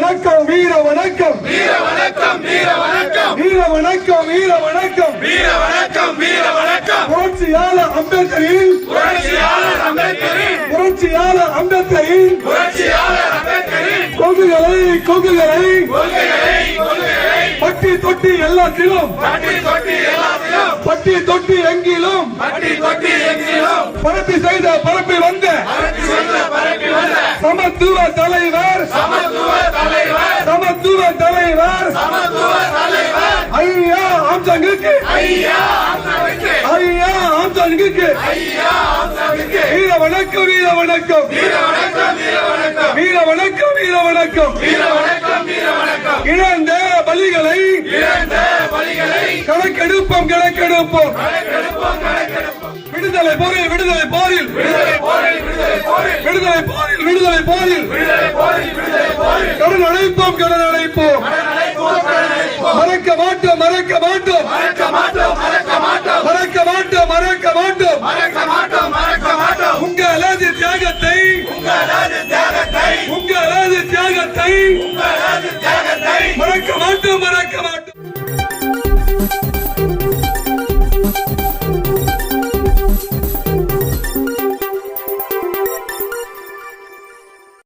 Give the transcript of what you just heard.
வணக்கம் வீர வணக்கம். வீர வணக்கம் வீர வணக்கம். வீர வணக்கம் வீர வணக்கம். வீர வணக்கம் வீர வணக்கம். புரட்சியாளர் அம்பேத்கரின். புரட்சியாளர் அம்பேத்கரின். புரட்சியாளர் அம்பேத்கரின். புரட்சியாளர் அம்பேத்கரின். கொங்குகளை கொங்குகளை கொள்கைகளை கொள்கைகளை. பட்டி தொட்டி எல்லாத்திலும். பட்டி தொட்டி எல்லாத்திலும். பட்டி தொட்டி எங்கிலும். பட்டி தொட்டி எங்கிலும். பரப்பி செய்த பரப்பி வந்த. பரப்பி சென்ற பரப்பி வந்த. சமத்துவ தலைவர். சமத்துவ தலைவர். சமத்துவ தலைவர் ஐயா ஆம்சாங்குக்கு ஐயா ஆசாமிக்கு ஐயா ஆம்சாங்குக்கு ஐயா ஆசாமிக்கு வீர வணக்கம் வீர வணக்கம். வீர வணக்கம் வீர வணக்கம். வீர வணக்கம் வீர வணக்கம் வீர வணக்கம் வீர வணக்கம் இழந்த பலிகளை இழந்த பலிகளை கணக்கெடுப்போம் கணக்கெடுப்போம். கணக்கெடுப்போம் கணக்கெடுப்போம் விடுதலை போரில் விடுதலை போரில். விடுதலை போரில் விடுதலை போரில். விடுதலை போரில் விடுதலை போரில் விடுதலை போரில் விடுதலை போரில் கடன் அழைப்போம் கடன் அழைப்போம் மாட்டோம் மறக்க மாட்டோம். மறக்க மாட்டோம் மறக்க மாட்டோம். மறக்க மாட்டோம் மறக்க மாட்டோம். மறக்க மாட்டோம் மறக்க மாட்டோம். உங்களது தியாகத்தை. உங்களது தியாகத்தை. உங்களது தியாகத்தை. உங்களது தியாகத்தை. மறக்க மாட்டோம் மறக்க